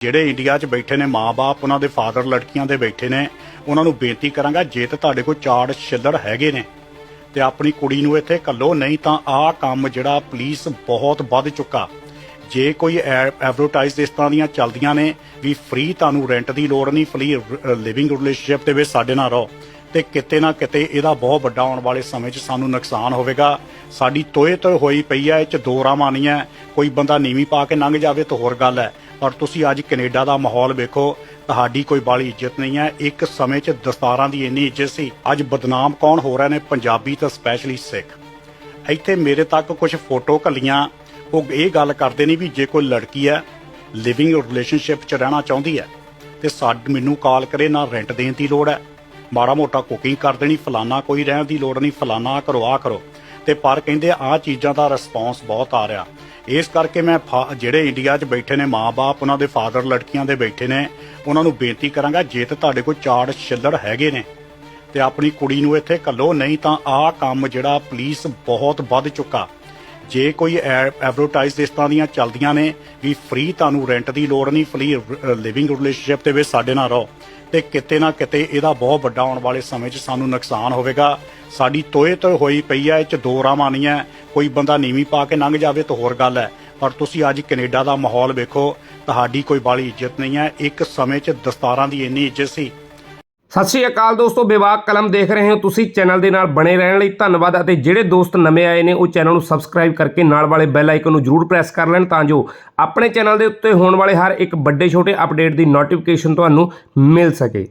ਜਿਹੜੇ ਇੰਡੀਆ 'ਚ ਬੈਠੇ ਨੇ ਮਾਪੇ ਉਹਨਾਂ ਦੇ ਫਾਦਰ ਲੜਕੀਆਂ ਦੇ ਬੈਠੇ ਨੇ, ਉਹਨਾਂ ਨੂੰ ਬੇਨਤੀ ਕਰਾਂਗਾ, ਜੇ ਤਾਂ ਤੁਹਾਡੇ ਕੋਲ ਚਾਰ ਛਿੱਲੜ ਹੈਗੇ ਨੇ ਤੇ ਆਪਣੀ ਕੁੜੀ ਨੂੰ ਇੱਥੇ ਕੱਲੋ ਨਹੀਂ ਤਾਂ ਆਹ ਕੰਮ ਜਿਹੜਾ ਪੁਲਿਸ ਬਹੁਤ ਵੱਧ ਚੁੱਕਾ। ਜੇ ਕੋਈ ਐਡਵਰਟਾਈਜ਼ ਇਸ ਤਰ੍ਹਾਂ ਦੀਆਂ ਚੱਲਦੀਆਂ ਨੇ ਵੀ ਫ੍ਰੀ ਤੁਹਾਨੂੰ ਰੈਂਟ ਦੀ ਲੋੜ ਨਹੀਂ ਫ੍ਰੀ ਲਿਵਿੰਗ ਰਿਲੇਸ਼ਨਸ਼ਿਪ ਦੇ ਵਿੱਚ ਸਾਡੇ ਨਾਲ ਰਹੋ, ਤੇ ਕਿਤੇ ਨਾ ਕਿਤੇ ਇਹਦਾ ਬਹੁਤ ਵੱਡਾ ਆਉਣ ਵਾਲੇ ਸਮੇਂ 'ਚ ਸਾਨੂੰ ਨੁਕਸਾਨ ਹੋਵੇਗਾ। ਸਾਡੀ ਤੋਏ ਤੋਂ ਹੋਈ ਪਈ ਹੈ ਇਹ 'ਚ ਦੋ ਰਾਮਾਂ ਨਹੀਂ ਹੈ ਕੋਈ ਬੰਦਾ ਨੀਵੀਂ ਪਾ ਕੇ ਲੰਘ ਜਾਵੇ ਤਾਂ ਹੋਰ ਗੱਲ ਹੈ ਪਰ ਤੁਸੀਂ ਅੱਜ ਕੈਨੇਡਾ ਦਾ ਮਾਹੌਲ ਵੇਖੋ, ਤੁਹਾਡੀ ਕੋਈ ਬਾਲੀ ਇੱਜ਼ਤ ਨਹੀਂ ਹੈ। ਇੱਕ ਸਮੇਂ 'ਚ ਦਸਤਾਰਾਂ ਦੀ ਇੰਨੀ ਇੱਜ਼ਤ ਸੀ। ਅੱਜ ਬਦਨਾਮ ਕੌਣ ਹੋ ਰਹੇ ਨੇ? ਪੰਜਾਬੀ ਤੇ ਸਪੈਸ਼ਲੀ ਸਿੱਖ। ਇੱਥੇ ਮੇਰੇ ਤੱਕ ਕੁਝ ਫੋਟੋ ਕੱਲੀਆਂ ਉਹ ਇਹ ਗੱਲ ਕਰਦੇ ਨੇ ਵੀ ਜੇ ਕੋਈ ਲੜਕੀ ਹੈ ਲਿਵਿੰਗ ਰਿਲੇਸ਼ਨਸ਼ਿਪ 'ਚ ਰਹਿਣਾ ਚਾਹੁੰਦੀ ਹੈ, ਤੇ ਸਾਡ ਮੈਨੂੰ ਕਾਲ ਕਰੇ, ਨਾ ਰੈਂਟ ਦੇਣ ਦੀ ਲੋੜ ਹੈ। ਮਾੜਾ ਮੋਟਾ ਕੁਕਿੰਗ ਕਰ ਦੇਣੀ, ਫਲਾਨਾ ਕੋਈ ਰਹਿਣ ਦੀ ਲੋੜ ਨਹੀਂ, ਫਲਾਨਾ ਆਹ ਕਰੋ। ਆ ਕਰੋ ਤੇ ਪਰ ਕਹਿੰਦੇ ਆਹ ਚੀਜ਼ਾਂ ਦਾ ਰਿਸਪੌਂਸ ਬਹੁਤ ਆ ਰਿਹਾ। ਇਸ ਕਰਕੇ ਮੈਂ ਫਾ- ਜਿਹੜੇ ਇੰਡੀਆ 'ਚ ਬੈਠੇ ਨੇ ਮਾਪੇ ਉਹਨਾਂ ਦੇ ਫਾਦਰ ਲੜਕੀਆਂ ਦੇ ਬੈਠੇ ਨੇ, ਉਹਨਾਂ ਨੂੰ ਬੇਨਤੀ ਕਰਾਂਗਾ, ਜੇ ਤਾਂ ਤੁਹਾਡੇ ਕੋਲ ਚਾਰ ਛਿੱਲੜ ਹੈਗੇ ਨੇ ਤੇ ਆਪਣੀ ਕੁੜੀ ਨੂੰ ਇੱਥੇ ਕੱਲੋ ਨਹੀਂ ਤਾਂ ਆਹ ਕੰਮ ਜਿਹੜਾ ਪੁਲਿਸ ਬਹੁਤ ਵੱਧ ਚੁੱਕਾ। ਜੇ ਕੋਈ ਐਡਵਰਟਾਈਜ਼ ਇਸ ਤਰ੍ਹਾਂ ਦੀਆਂ ਚੱਲਦੀਆਂ ਨੇ ਵੀ ਫ੍ਰੀ ਤੁਹਾਨੂੰ ਰੈਂਟ ਦੀ ਲੋੜ ਨਹੀਂ ਫ੍ਰੀ ਲਿਵਿੰਗ ਰਿਲੇਸ਼ਨਸ਼ਿਪ ਦੇ ਵਿੱਚ ਸਾਡੇ ਨਾਲ ਰਹੋ, ਤੇ ਕਿਤੇ ਨਾ ਕਿਤੇ ਇਹਦਾ ਬਹੁਤ ਵੱਡਾ ਆਉਣ ਵਾਲੇ ਸਮੇਂ 'ਚ ਸਾਨੂੰ ਨੁਕਸਾਨ ਹੋਵੇਗਾ। ਸਾਡੀ ਤੋਏ ਤੋਂ ਹੋਈ ਪਈ ਹੈ ਇਹ 'ਚ ਦੋ ਰਾਮਾਂ ਨਹੀਂ ਹੈ ਕੋਈ ਬੰਦਾ ਨੀਵੀਂ ਪਾ ਕੇ ਲੰਘ ਜਾਵੇ ਤਾਂ ਹੋਰ ਗੱਲ ਹੈ ਪਰ ਤੁਸੀਂ ਅੱਜ ਕੈਨੇਡਾ ਦਾ ਮਾਹੌਲ ਵੇਖੋ, ਤੁਹਾਡੀ ਕੋਈ ਬਾਲੀ ਇੱਜ਼ਤ ਨਹੀਂ ਹੈ ਇੱਕ ਸਮੇਂ 'ਚ ਦਸਤਾਰਾਂ ਦੀ ਇੰਨੀ ਇੱਜ਼ਤ ਸੀ ਸਤਿ ਸ਼੍ਰੀ ਅਕਾਲ ਦੋਸਤੋ ਵਿਵਾਕ ਕਲਮ ਦੇਖ ਰਹੇ ਹੋ ਤੁਸੀਂ, ਚੈਨਲ ਦੇ ਨਾਲ ਬਣੇ ਰਹਿਣ ਲਈ ਧੰਨਵਾਦ ਅਤੇ ਜਿਹੜੇ ਦੋਸਤ ਨਵੇਂ ਆਏ ਨੇ, ਉਹ ਚੈਨਲ ਨੂੰ ਸਬਸਕ੍ਰਾਈਬ ਕਰਕੇ ਨਾਲ ਵਾਲੇ ਬੈਲ ਆਈਕਨ ਨੂੰ ਜਰੂਰ ਪ੍ਰੈਸ ਕਰ ਲੈਣ ਤਾਂ ਜੋ ਆਪਣੇ ਚੈਨਲ ਦੇ ਉੱਤੇ ਹੋਣ ਵਾਲੇ ਹਰ ਇੱਕ ਵੱਡੇ ਛੋਟੇ ਅਪਡੇਟ ਦੀ ਨੋਟੀਫਿਕੇਸ਼ਨ ਤੁਹਾਨੂੰ ਮਿਲ ਸਕੇ।